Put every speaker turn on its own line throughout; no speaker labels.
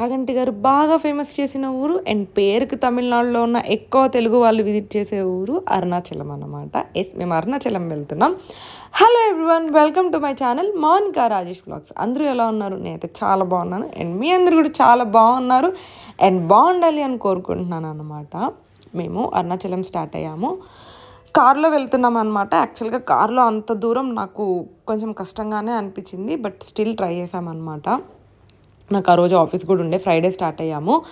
చాగంటి గారు బాగా ఫేమస్ చేసిన ఊరు అండ్ పేరుకి తమిళనాడులో ఉన్న ఎక్కువ తెలుగు వాళ్ళు విజిట్ చేసే ఊరు అరుణాచలం అన్నమాట. ఎస్ మేము అరుణాచలం వెళ్తున్నాం. Hello everyone welcome to my channel Mounika Rajesh blogs అందరూ ఎలా ఉన్నారు? నేనైతే చాలా బాగున్నాను. అండ్ మీ అందరు కూడా చాలా బాగున్నారు. అండ్ బాగుండాలి అని కోరుకుంటున్నాను అనమాట మేము అరుణాచలం స్టార్ట్ అయ్యాము. కారులో వెళ్తున్నాం అనమాట యాక్చువల్గా కారులో అంత దూరం నాకు కొంచెం కష్టంగానే అనిపించింది బట్ స్టిల్ ట్రై చేసామన్నమాట నాకు ఆ రోజు ఆఫీస్ కూడా ఉండే ఫ్రైడే స్టార్ట్ అయ్యాము.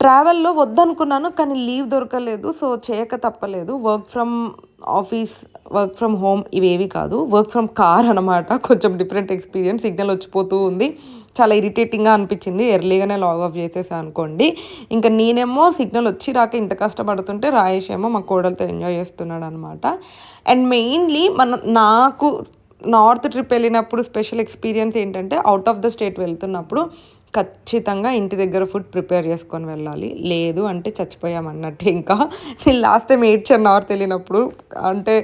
ట్రావెల్లో వద్దనుకున్నాను కానీ లీవ్ దొరకలేదు సో చేయక తప్పలేదు. Work from office work from home ఇవేవి కాదు. వర్క్ ఫ్రమ్ కార్ అనమాట కొంచెం డిఫరెంట్ ఎక్స్పీరియన్స్ సిగ్నల్ వచ్చిపోతూ ఉంది. చాలా ఇరిటేటింగ్గా అనిపించింది ఎర్లీగానే లాగ్ ఆఫ్ చేసేసా అనుకోండి. ఇంకా నేనేమో సిగ్నల్ వచ్చి రాక ఇంత కష్టపడుతుంటే రాయేష్ ఏమో మా కోడలతో ఎంజాయ్ చేస్తున్నాడు అనమాట అండ్ మెయిన్లీ మన నాకు నార్త్ ట్రిప్ వెళ్ళినప్పుడు స్పెషల్ ఎక్స్పీరియన్స్ ఏంటంటే అవుట్ ఆఫ్ ద స్టేట్ వెళ్తున్నప్పుడు ఖచ్చితంగా ఇంటి దగ్గర ఫుడ్ ప్రిపేర్ చేసుకొని వెళ్ళాలి. లేదు అంటే చచ్చిపోయామన్నట్టు ఇంకా. నేను లాస్ట్ టైం ఏడ్చాను నార్త్ వెళ్ళినప్పుడు. అంటే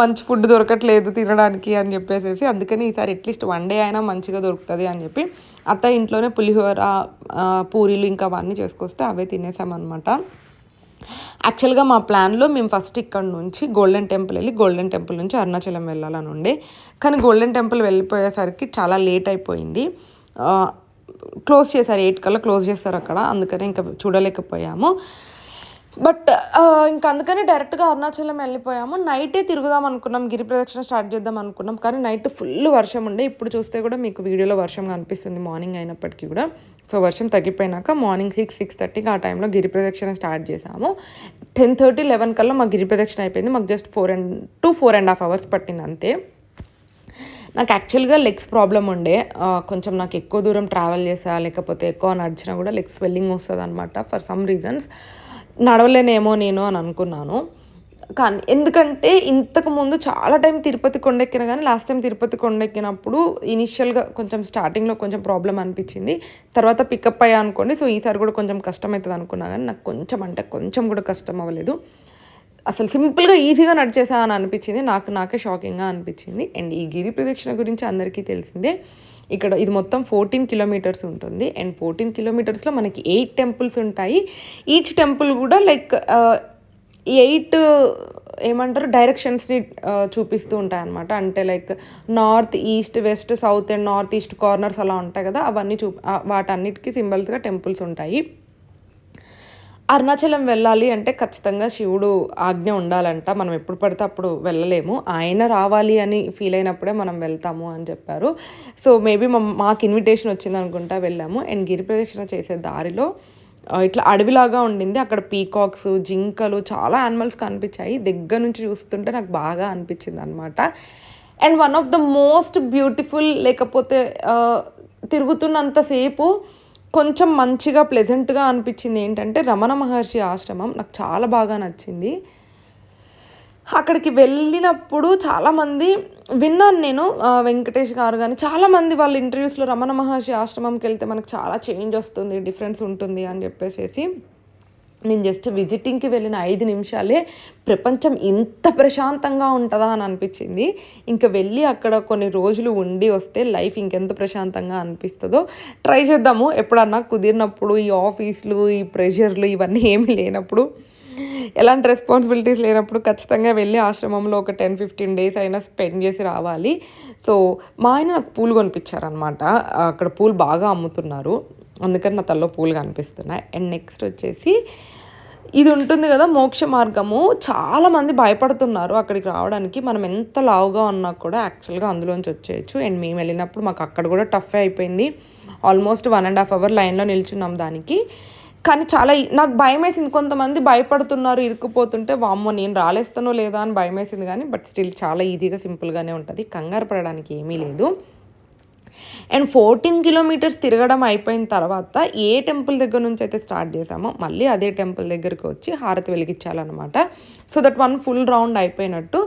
మంచి ఫుడ్ దొరకట్లేదు తినడానికి అని చెప్పేసి అందుకని ఈసారి అట్లీస్ట్ వన్ డే అయినా మంచిగా దొరుకుతుంది అని చెప్పి అత్త ఇంట్లోనే పులిహోర పూరీలు ఇంకా అవన్నీ చేసుకొస్తే అవే తినేసామన్నమాట. యాక్చువల్గా మా ప్లాన్లో మేము ఫస్ట్ ఇక్కడ నుంచి గోల్డెన్ టెంపుల్ వెళ్ళి గోల్డెన్ టెంపుల్ నుంచి అరుణాచలం వెళ్ళాలని ఉండే. కానీ గోల్డెన్ టెంపుల్ వెళ్ళిపోయేసరికి చాలా లేట్ అయిపోయింది. క్లోజ్ చేశారు ఎయిట్ కల్లా క్లోజ్ చేస్తారు అక్కడ. అందుకనే ఇంకా చూడలేకపోయాము. బట్ ఇంకా అందుకని డైరెక్ట్గా అరుణాచలం వెళ్ళిపోయాము. నైటే తిరుగుదాం అనుకున్నాం గిరి ప్రదక్షిణ స్టార్ట్ చేద్దాం అనుకున్నాం. కానీ నైట్ ఫుల్ వర్షం ఉండే. ఇప్పుడు చూస్తే కూడా మీకు వీడియోలో వర్షం కనిపిస్తుంది మార్నింగ్ అయినప్పటికీ కూడా. సో వర్షం తగ్గిపోయినాక మార్నింగ్ సిక్స్ సిక్స్ థర్టీకి ఆ టైంలో గిరి ప్రదక్షిణ స్టార్ట్ చేసాము. టెన్ థర్టీ లెవెన్ కల్లా మాకు గిరి ప్రదక్షిణ అయిపోయింది. మాకు just four and two four and half hours పట్టింది అంతే. నాకు యాక్చువల్గా లెగ్స్ ప్రాబ్లం ఉండే. కొంచెం నాకు ఎక్కువ దూరం ట్రావెల్ చేసా లేకపోతే ఎక్కువ నడిచినా కూడా లెగ్స్ స్వెల్లింగ్ వస్తుంది అనమాట ఫర్ సమ్ రీజన్స్. నడవలేనేమో నేను అని అనుకున్నాను. కానీ ఎందుకంటే ఇంతకు ముందు చాలా టైం తిరుపతి కొండెక్కిన కానీ లాస్ట్ టైం తిరుపతి కొండెక్కినప్పుడు ఇనిషియల్గా కొంచెం స్టార్టింగ్లో కొంచెం ప్రాబ్లం అనిపించింది. తర్వాత పికప్ అయ్యా అనుకోండి సో ఈసారి కూడా కొంచెం కష్టమవుతుంది అనుకున్నా కానీ నాకు కొంచెం అంటే కొంచెం కూడా కష్టం అవ్వలేదు. అసలు సింపుల్గా ఈజీగా నడిచేసా అని అనిపించింది. నాకు నాకే షాకింగ్గా అనిపించింది. అండ్ ఈ గిరి ప్రదక్షిణ గురించి అందరికీ తెలిసిందే. ఇక్కడ ఇది మొత్తం ఫోర్టీన్ కిలోమీటర్స్ ఉంటుంది. అండ్ ఫోర్టీన్ కిలోమీటర్స్లో మనకి ఎయిట్ టెంపుల్స్ ఉంటాయి. ఈచ్ టెంపుల్ కూడా లైక్ ఎయిట్ uh, uh, ఏమంటారు డైరెక్షన్స్ని uh, చూపిస్తూ ఉంటాయి అనమాట అంటే like north east west south and north east corners అలా ఉంటాయి కదా. అవన్నీ చూ వాటన్నిటికీ సింబల్స్గా టెంపుల్స్ ఉంటాయి. అరుణాచలం వెళ్ళాలి అంటే ఖచ్చితంగా శివుడు ఆజ్ఞ ఉండాలంట. మనం ఎప్పుడు పడితే అప్పుడు వెళ్ళలేము. ఆయన రావాలి అని ఫీల్ అయినప్పుడే మనం వెళ్తాము అని చెప్పారు. సో మేబీ మాకు ఇన్విటేషన్ వచ్చింది అనుకుంటా వెళ్ళాము. అండ్ గిరి ప్రదక్షిణ చేసే దారిలో ఇట్లా అడవిలాగా ఉండింది. అక్కడ పీకాక్స్ జింకలు చాలా యానిమల్స్ కనిపించాయి. దగ్గర నుంచి చూస్తుంటే నాకు బాగా అనిపించింది అనమాట and one of the most beautiful లేకపోతే తిరుగుతున్నంతసేపు కొంచెం మంచిగా ప్లెజెంట్గా అనిపించింది ఏంటంటే రమణ మహర్షి ఆశ్రమం నాకు చాలా బాగా నచ్చింది. అక్కడికి వెళ్ళినప్పుడు చాలామంది విన్నాను నేను వెంకటేష్ గారు కానీ చాలామంది వాళ్ళ ఇంటర్వ్యూస్లో రమణ మహర్షి ఆశ్రమంకి వెళ్తే మనకు చాలా చేంజ్ వస్తుంది డిఫరెన్స్ ఉంటుంది అని చెప్పేసి నేను జస్ట్ విజిటింగ్కి వెళ్ళిన ఐదు నిమిషాలే ప్రపంచం ఇంత ప్రశాంతంగా ఉంటుందా అని అనిపించింది. ఇంకా వెళ్ళి అక్కడ కొన్ని రోజులు ఉండి వస్తే లైఫ్ ఇంకెంత ప్రశాంతంగా అనిపిస్తుందో ట్రై చేద్దాము. ఎప్పుడన్నా కుదిరినప్పుడు ఈ ఆఫీస్లు ఈ ప్రెషర్లు ఇవన్నీ ఏమీ లేనప్పుడు ఎలాంటి రెస్పాన్సిబిలిటీస్ లేనప్పుడు ఖచ్చితంగా వెళ్ళి ఆశ్రమంలో ఒక టెన్ ఫిఫ్టీన్ డేస్ అయినా స్పెండ్ చేసి రావాలి. సో మా ఆయన నాకు పూలు కొనిపించారనమాట అక్కడ పూలు బాగా అమ్ముతున్నారు. అందుకని నా తల్లో పూలు కనిపిస్తున్నాయి. అండ్ నెక్స్ట్ వచ్చేసి ఇది ఉంటుంది కదా మోక్ష మార్గము. చాలామంది భయపడుతున్నారు అక్కడికి రావడానికి. మనం ఎంత లావుగా ఉన్నా కూడా యాక్చువల్గా అందులోంచి వచ్చేయచ్చు. అండ్ మేము వెళ్ళినప్పుడు మాకు అక్కడ కూడా టఫ్ అయిపోయింది. Almost one and half hour లైన్లో నిల్చున్నాం దానికి. కానీ చాలా నాకు భయం వేసింది కొంతమంది భయపడుతున్నారు ఇరుక్కుపోతుంటే వామ్మో నేను రాలేస్తానో లేదా? అని భయం వేసింది కానీ బట్ స్టిల్ చాలా ఈజీగా సింపుల్గానే ఉంటుంది. కంగారు పడడానికి ఏమీ లేదు. అండ్ ఫోర్టీన్ కిలోమీటర్స్ తిరగడం అయిపోయిన తర్వాత ఏ టెంపుల్ దగ్గర నుంచి అయితే స్టార్ట్ చేసామో మళ్ళీ అదే టెంపుల్ దగ్గరికి వచ్చి హారతి వెలిగించాలన్నమాట. So that one full round అయిపోయినట్టు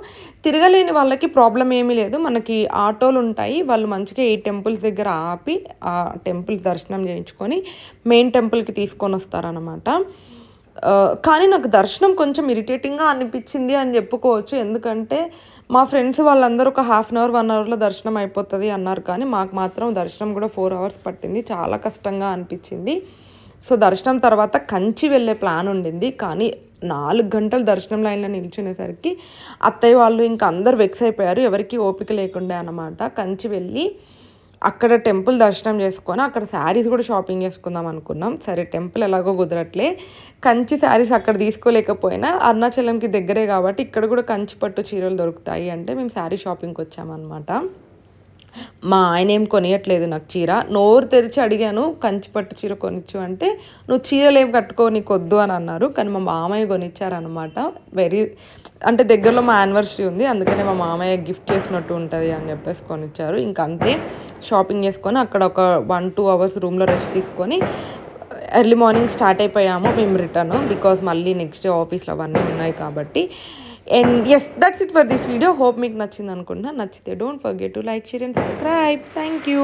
తిరగలేని వాళ్ళకి ప్రాబ్లం ఏమీ లేదు. మనకి ఆటోలు ఉంటాయి. వాళ్ళు మంచిగా ఏ టెంపుల్స్ దగ్గర ఆపి ఆ టెంపుల్స్ దర్శనం చేయించుకొని మెయిన్ టెంపుల్కి తీసుకొని వస్తారనమాట కానీ నాకు దర్శనం కొంచెం ఇరిటేటింగ్గా అనిపించింది అని చెప్పుకోవచ్చు. ఎందుకంటే మా ఫ్రెండ్స్ వాళ్ళందరూ ఒక హాఫ్ అన్ అవర్ వన్ అవర్లో దర్శనం అయిపోతుంది అన్నారు. కానీ మాకు మాత్రం దర్శనం కూడా ఫోర్ అవర్స్ పట్టింది. చాలా కష్టంగా అనిపించింది. సో దర్శనం తర్వాత కంచి వెళ్ళే ప్లాన్ ఉండింది. కానీ నాలుగు గంటలు దర్శనం లైన్లో నిల్చునేసరికి అత్తయ్య వాళ్ళు ఇంకా అందరు వెక్స్ అయిపోయారు. ఎవరికి ఓపిక లేకుండా అనమాట కంచి వెళ్ళి అక్కడ టెంపుల్ దర్శనం చేసుకొని అక్కడ శారీస్ కూడా షాపింగ్ చేసుకుందాం అనుకున్నాం. సరే టెంపుల్ ఎలాగో కుదరట్లే. కంచి శారీస్ అక్కడ తీసుకోలేకపోయినా అరుణాచలంకి దగ్గరే కాబట్టి ఇక్కడ కూడా కంచి పట్టు చీరలు దొరుకుతాయి అంటే మేము శారీ షాపింగ్కి వచ్చామన్నమాట. మా ఆయన ఏం కొనియట్లేదు నాకు చీర. నోరు తెరిచి అడిగాను కంచి పట్టు చీర కొనిచ్చు అంటే నువ్వు చీరలు ఏం కట్టుకో నీకు వద్దు అని అన్నారు. కానీ మా మామయ్య కొనిచ్చారనమాట వెరీ అంటే దగ్గరలో మా యానివర్సరీ ఉంది అందుకనే మా మామయ్య గిఫ్ట్ చేసినట్టు ఉంటుంది అని చెప్పేసి కొనిచ్చారు. ఇంకా అంతే షాపింగ్ చేసుకొని అక్కడ ఒక వన్ టూ అవర్స్ రూమ్లో రెస్ట్ తీసుకొని ఎర్లీ మార్నింగ్ స్టార్ట్ అయిపోయాము. మేము రిటర్న్ బికాస్ మళ్ళీ నెక్స్ట్ డే ఆఫీస్లో అవన్నీ ఉన్నాయి కాబట్టి and yes that's it for this video hope మీకు నచ్చింది అనుకుంటున్నా నచ్చితే don't forget to like share and subscribe thank you